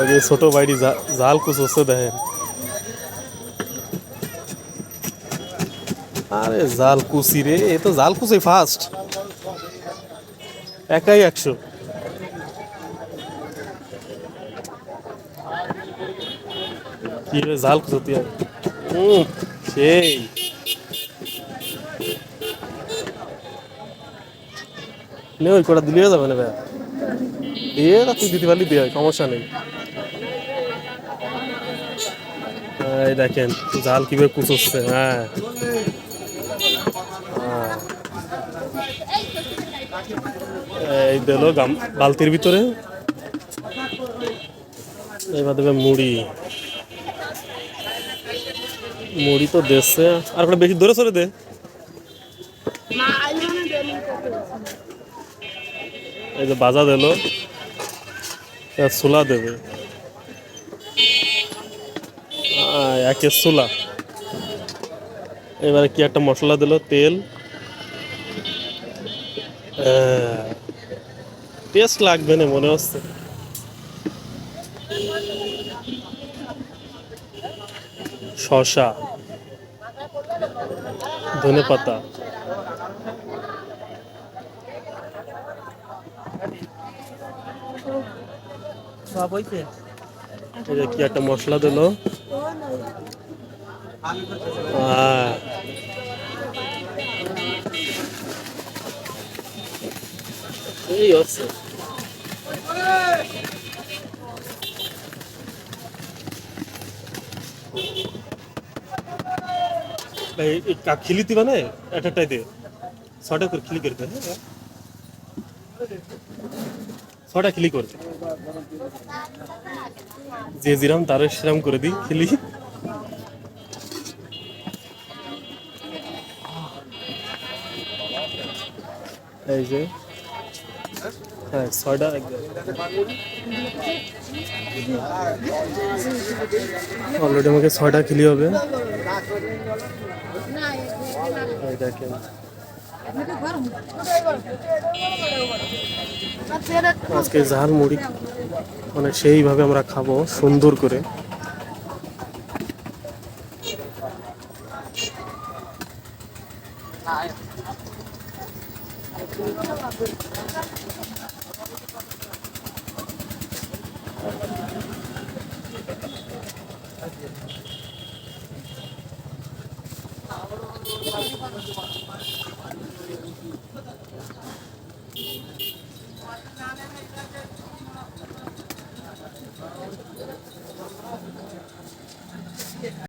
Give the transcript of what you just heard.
আগে ছোট বাইটি জাল কুচ দেখেন আরে জাল কুচি রে এ তো জাল কুচি ফার্স্ট একাই একশো কি রে জাল কুচি হুম সেই ওই কটা যাবে না ভাই। দিয়ে তুই দিতে পারলি দিয়ে সমস্যা নেই। এই দেখেন, জাল কীভাবে কুচোচ্ছে হ্যাঁ। হ্যাঁ। এই দিল বালতির ভিতরে। এবার দেবে মুড়ি। মুড়ি তো দেশে। আর বেশি দূরে সরে দে। এই যে বাজা দিল সোলা দেবে। একে সোলা এবারে কি একটা মশলা দিল, তেল। টেস্ট লাগবে না, মনে হচ্ছে। শশা ধনে পাতা। কি একটা মশলা দিল। এই হচ্ছে। না? একটাই দে। ছটা করে খিলি করতে হ্যাঁ। ছটা খিলি করতে যে যেরাম তার সেরাম করে দিই খিলি। এই যে হ্যাঁ ছয়টা অলরেডি আমাকে ছয়টা খিলি হবে। দেখেন। আজকে ঝাল মুড়ি মানে সেইভাবে আমরা খাব সুন্দর করে। है